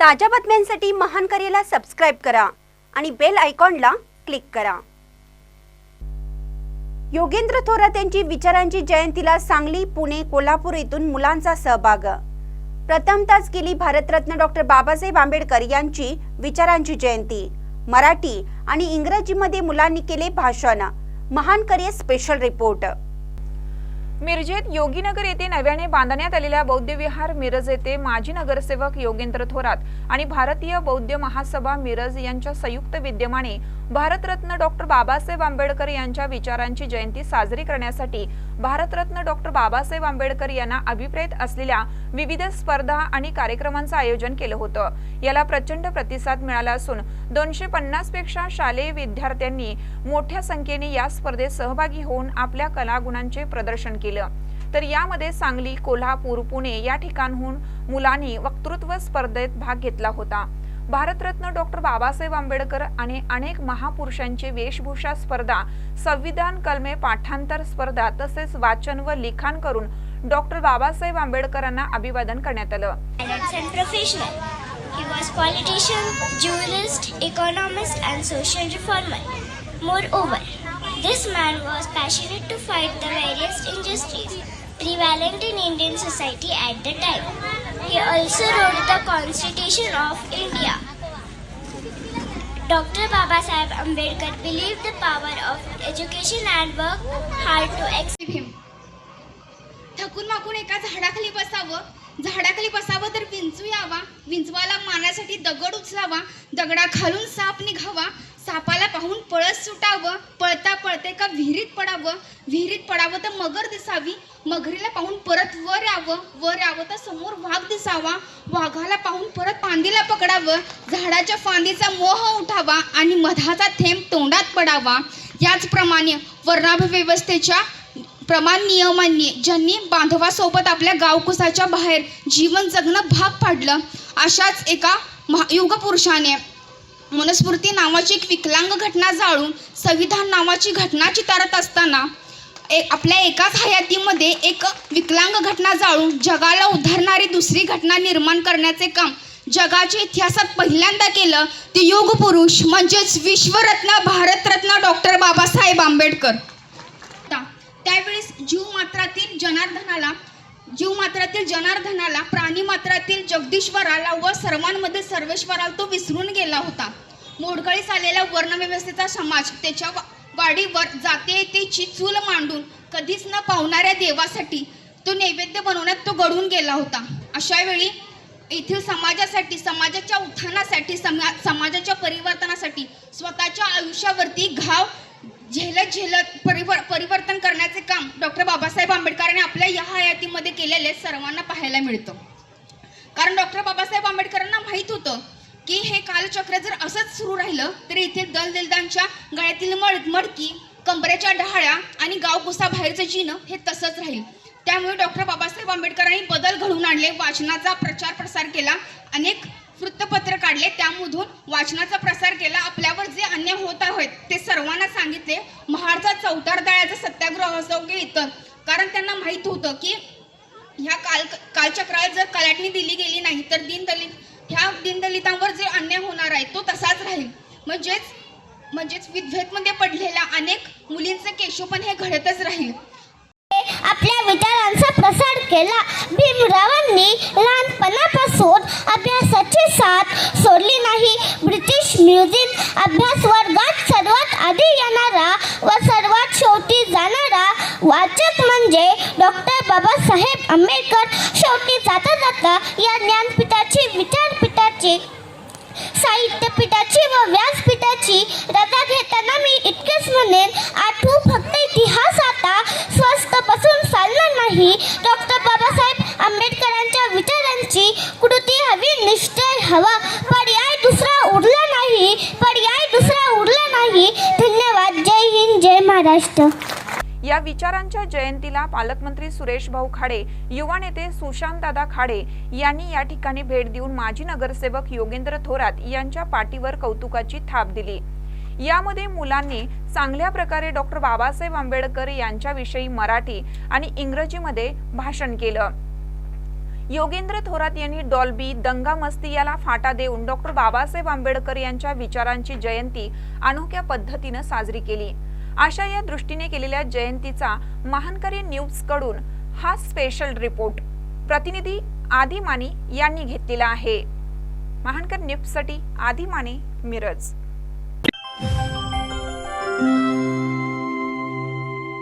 ताज्या बातम्यांसाठी महान करेला सबस्क्राईब करा आणि बेल आयकॉनला क्लिक करा. योगेंद्र थोरात यांची विचारांची जयंतीला सांगली पुणे कोल्हापूर येथून मुलांचा सहभाग. प्रथमताच गेली भारतरत्न डॉक्टर बाबासाहेब आंबेडकर यांची विचारांची जयंती. मराठी आणि इंग्रजीमध्ये मुलांनी केले भाषण. महान करियर स्पेशल रिपोर्ट मिरजेत योगीनगर येथे नव्याने बांधण्यात आलेल्या बौद्ध विहार मिरज येथे माजी नगरसेवक योगेंद्र थोरात आणि भारतीय बौद्ध महासभा मिरज यांच्या संयुक्त विद्यमाने भारतरत्न डॉक्टर बाबासाहेब आंबेडकर यांच्या विचारांची जयंती साजरी करण्यासाठी भारतरत्न डॉक्टर बाबासाहेब आंबेडकर यांना अभिप्रेत असलेल्या विविध स्पर्धा आणि कार्यक्रमांचं आयोजन केलं होतं. याला प्रचंड प्रतिसाद मिळाला असून दोनशे पन्नासपेक्षा शालेय विद्यार्थ्यांनी मोठ्या संख्येने या स्पर्धेत सहभागी होऊन आपल्या कलागुणांचे प्रदर्शन केलं. तर यामध्ये सांगली कोल्हापूर पुणे या ठिकाणहून मुलांनी वक्तृत्व स्पर्धेत भाग घेतला होता. भारतरत्न डॉक्टर बाबासाहेब आंबेडकर आणि अनेक महापुरुषांची वेशभूषा स्पर्धा संविधान कलमे पाठांतर स्पर्धा तसेच वाचन व लिखाण करून डॉक्टर बाबासाहेब आंबेडकरांना अभिवादन करण्यात आलं. He was politician, jurist, economist and social reformer. Moreover, this man was passionate to fight the various injustices prevalent in Indian society at the time. He also wrote the Constitution of India. Dr. Baba Sahib Ambedkar believed the power of education and work hard to ex- him. थकून माकून एका झाडाखाली बसावं झाडाखाली बसावं तर विंचू यावा विंचवाला मारण्यासाठी दगड उचलावा दगडा खालून साप निघावा सापाला पाहून पळत सुटावं पळता पळते का विहिरीत पडावं. विहिरीत पडावं तर मगर दिसावी. मगरीला पाहून परत वर यावं. वर यावं तर समोर वाघ दिसावा. वाघाला पाहून परत पांदीला पकडावं. झाडाच्या फांदीचा मोह उठावा आणि मधाचा थेंब तोंडात पडावा. याचप्रमाणे वर्णाभव्यवस्थेच्या प्रमाण नियमांनी ज्यांनी बांधवासोबत आपल्या गावकुसाच्या बाहेर जीवन जगणं भाग पाडलं अशाच एका महायुगपुरुषाने युगपुरुषाने मनुस्मृती नावाची एक विकलांग घटना जाळून संविधान नावाची घटना चितारत असताना एक आपल्या एकाच हयातीमध्ये एक विकलांग घटना जाळून जगाला उधारणारी दुसरी घटना निर्माण करण्याचे काम जगाच्या इतिहासात पहिल्यांदा केलं ते युगपुरुष म्हणजेच विश्वरत्न भारतरत्न डॉक्टर बाबासाहेब आंबेडकर. त्यावेळेस जीव मात्रातील जनार्दनाला जीव मात्रातील जनार्दनाला प्राणी मात्रातील जगदीश्वराला व सर्वांमध्ये सर्वेश्वराला तो विसरून गेला होता. मोडकळीस आलेला वर्णव्यवस्थेचा समाज त्याच्या वा- वाडीवर जाते चूल मांडून कधीच न पावणाऱ्या देवासाठी तो नैवेद्य बनवण्यात तो घडून गेला होता. अशा वेळी येथील समाजासाठी समाजाच्या उत्थानासाठी समा समाजाच्या परिवर्तनासाठी स्वतःच्या आयुष्यावरती घाव झेलत झेलत परिवर परिवर्तन करण्याचे काम डॉक्टर बाबासाहेब आंबेडकरांनी आपल्या या हयातीमध्ये केलेले सर्वांना पाहायला मिळतं. कारण डॉक्टर बाबासाहेब आंबेडकरांना माहीत होतं की हे कालचक्र जर असंच सुरू राहिलं तर इथे दलदिलदांच्या गळ्यातील मड मडकी कंबऱ्याच्या डहाळ्या आणि गावकुसा बाहेरचं जिणं हे तसंच राहील. त्यामुळे डॉक्टर बाबासाहेब आंबेडकरांनी बदल घडवून आणले वाचनाचा प्रचार प्रसार केला अनेक वृत्तपत्र काढले त्यामधून वाचनाचा प्रसार केला आपल्यावर जे अन्याय होत आहेत ते सर्वांना सांगितले महाडचा चौतार दळ्याचा दोघे इतर कारण त्यांना माहीत होतं की ह्या काल कालचक्राला जर कलाटणी दिली गेली नाही तर दीनदलित ह्या दीनदलितांवर जे अन्याय होणार आहे तो तसाच राहील. म्हणजेच म्हणजेच विद्वेतमध्ये पडलेल्या अनेक मुलींचे केशोपण हे घडतच राहील. आपल्या विचारांचा प्रसार केला. भीमरावांनी लहानपणापासून अभ्यासाची साथ सोडली नाही. ब्रिटिश म्युझिक अभ्यासवर वाचक म्हणजे डॉक्टर बाबासाहेब आंबेडकर शेवटी जाता जाता या ज्ञानपीठाची विचारपीठाची साहित्यपीठाची व व्यासपीठाची रजा घेताना मी इतकेच म्हणेन आठवू फक्त इतिहास आता स्वस्त बसून चालणार नाही. डॉक्टर बाबासाहेब आंबेडकरांच्या विचारांची कृती हवी निश्चय हवा. पर्याय दुसरा उरला नाही पर्याय दुसरा उरला नाही. धन्यवाद. जय हिंद जय महाराष्ट्र. या विचारांच्या जयंतीला पालकमंत्री सुरेश भाऊ खाडे युवा नेते सुशांत दादा खाडे यांनी या ठिकाणी भेट देऊन माजी नगरसेवक योगेंद्र थोरात यांच्या पाठीवर कौतुकाची थाप दिली. यामध्ये मुलांनी चांगल्या प्रकारे डॉक्टर बाबासाहेब आंबेडकर यांच्याविषयी मराठी आणि इंग्रजीमध्ये भाषण केलं. योगेंद्र थोरात यांनी डॉल्बी दंगा मस्ती याला फाटा देऊन डॉक्टर बाबासाहेब आंबेडकर यांच्या विचारांची जयंती अनोख्या पद्धतीनं साजरी केली. अशा या दृष्टीने केलेल्या जयंतीचा महानकरी न्यूजकडून हा स्पेशल रिपोर्ट प्रतिनिधी आदी माने यांनी घेतलेला आहे. महानकर न्यूजसाठी आदी माने मिरज.